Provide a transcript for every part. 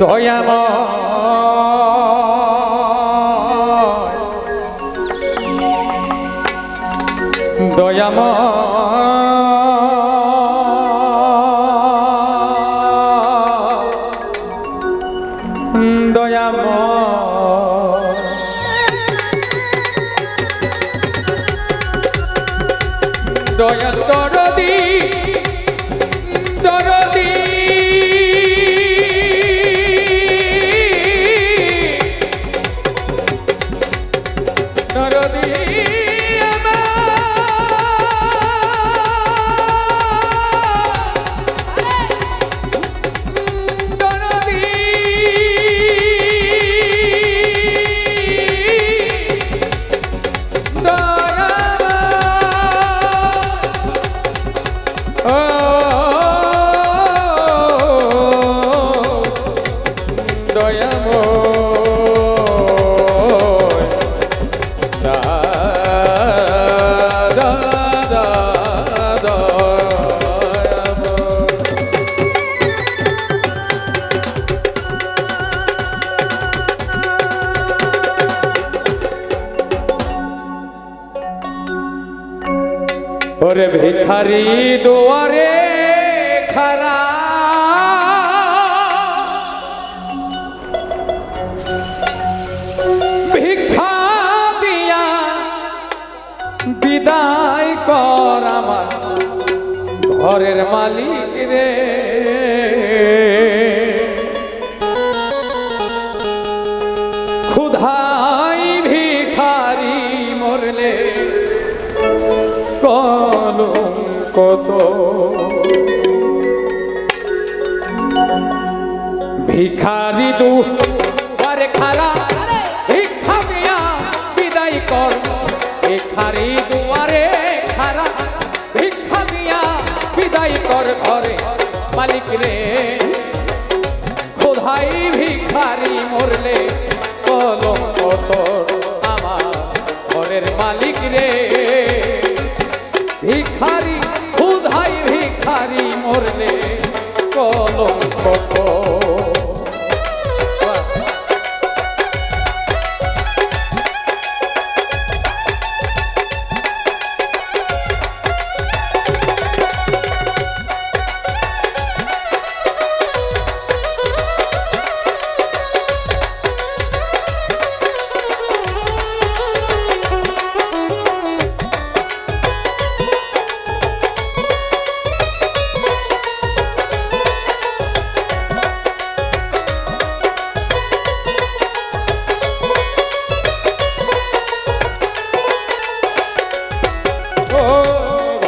দয়াময় ওরে ভিখারি দোয়ারে খারা। ভিক্ষা দিয়া বিদায় কর আমার ঘরের মালিক রে। ক্ষুধাই ভিখারি মরলে কত? ভিখারি দু আরে ভিক্ষা ভিক্ষা কর ঘরে। মালিক রে খোধাই ভিখারি মরলে কলম কত আমার ঘরের মালিক রে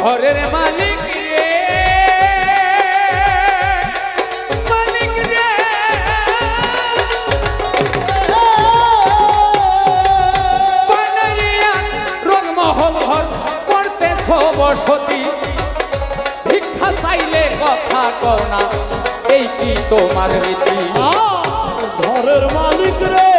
ঘরের মালিক বসতি। ভিক্ষা চাইলে কথা কও না, এই কি তোমার রীতি? ঘরের মালিক রে।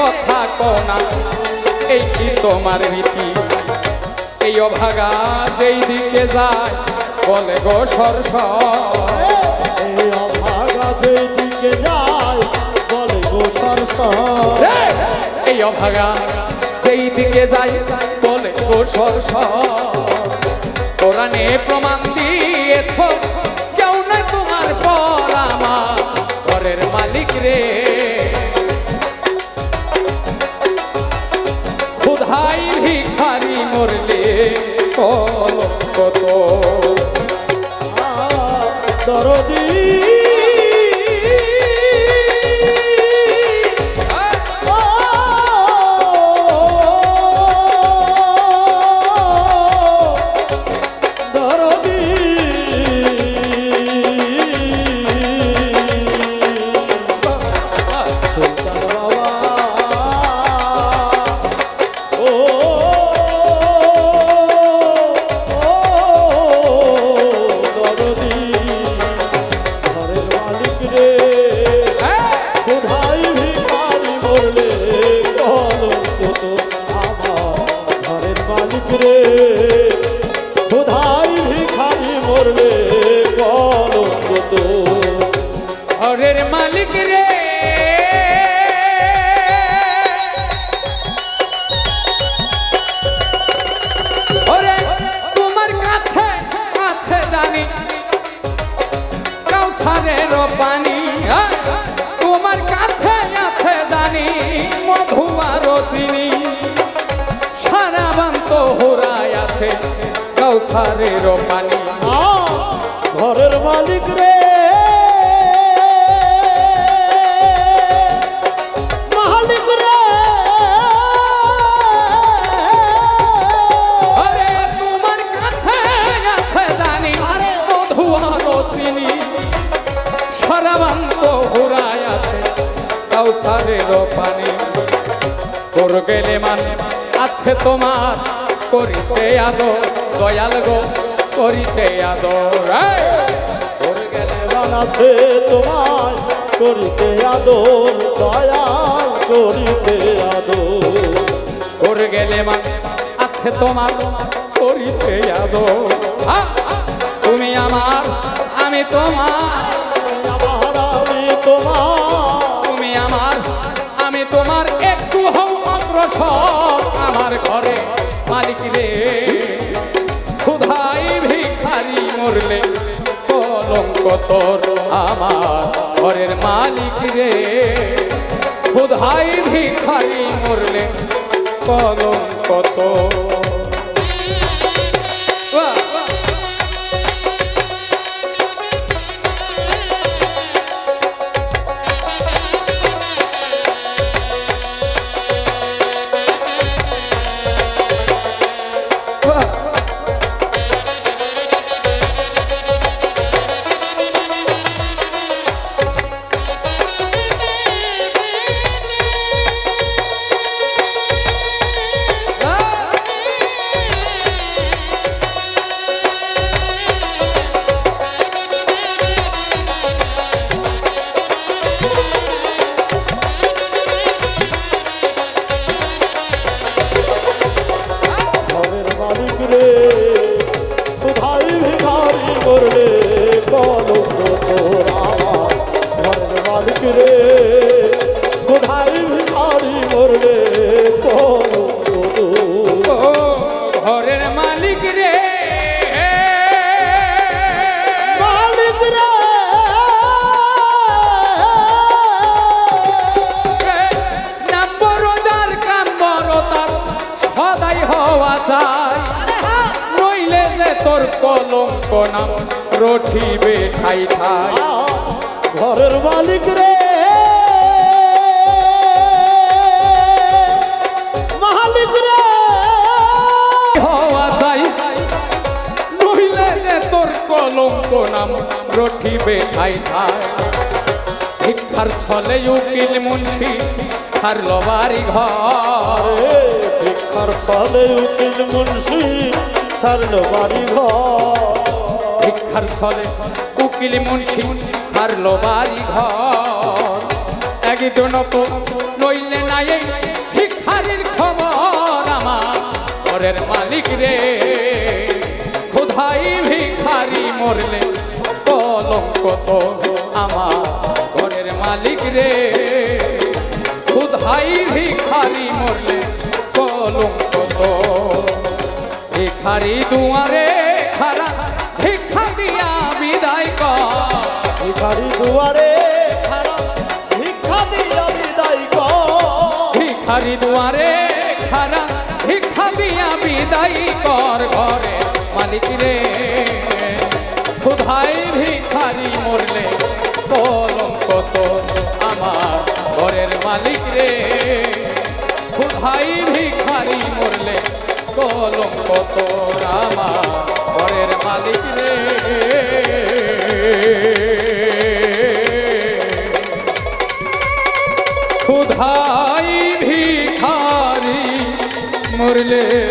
কথা কও না। এই কি তোমার রীতি? এই অভাগা যেই দিকে যায় বলে গো সরস এই অভাগা যেই দিকে যায় বলে গো সরসর। এই অভাগা যেই দিকে যায় বলে গো সরস কোরআনে প্রমাণ দিয়েছ কেউ না তোমার পর আমার। ঘরের মালিক রে। ক্ষুধাই ভিখারি মরলে কত কৌসারের পানি। ঘরের মালিক রে। মালিক রে। আরে তোমার কাছে আছে জানি চিনি। হোরায় আছে কৌসারের পানি। তোর গেলে মান আছে তোমার করিতে আদর। দয়াল গো করিতে আদর! তোর গেলে আছে তোমায় করিতে আদর দয়াল করিতে আদর। গেলে মান আছে তোমার করিতে আদর। তুমি আমার আমি তোমার। আমার আমি তোমার। তুমি আমার আমি তোমার। একটু হও অগ্রসর। তোর আমার ঘরের মালিক রে। ক্ষুধাই ভিখারি মরলে কত তোর ভিখারি কলঙ্ক ঘরের মালিক রে। মালিক রে। নম্বর যার কাম বড় তার সদাই হওয়া চাই। নইলে যে তোর কলঙ্ক নাম রঠিবে ঠাই ঠাই। ঘরের মালিক রে। কলঙ্ক নাম রঠিবে ঠাই ঠাই। ভিক্ষার ছলে উকিল মুন্সি ছাড়ল বাড়ি ঘর। ভিক্ষার ফলে উকিল মুন্সি সারল বাড়ি ঘর। ভিক্ষার ছলে উকিল মুন্সি ছাড়ল বাড়ি ঘর। একজন তো নইলে নাই ভিক্ষারির খবর আমার ঘরের মালিক রে। মরলে কলঙ্ক তো আমার ঘরের মালিক রে। খোদাই ভিখারি মরলে কলঙ্ক তো ভিখারি দুয়ারে খারা ভিক্ষা দিয়া বিদায় কর। ভিখারি দুয়ারে খাড়া ভিক্ষা দিয়া বিদায় কর। ভিখারি দুয়ারে খারা ভিক্ষা দিয়া বিদায় কর। ঘরে মালিক রে। ক্ষুধাই ভিখারি মরলে? কলঙ্ক তো আমার ঘরের মালিক রে? ক্ষুধাই ভিখারি মরলে? কলঙ্ক তোর আমার ঘরের মালিক রে? ক্ষুধাই ভিখারি মরলে?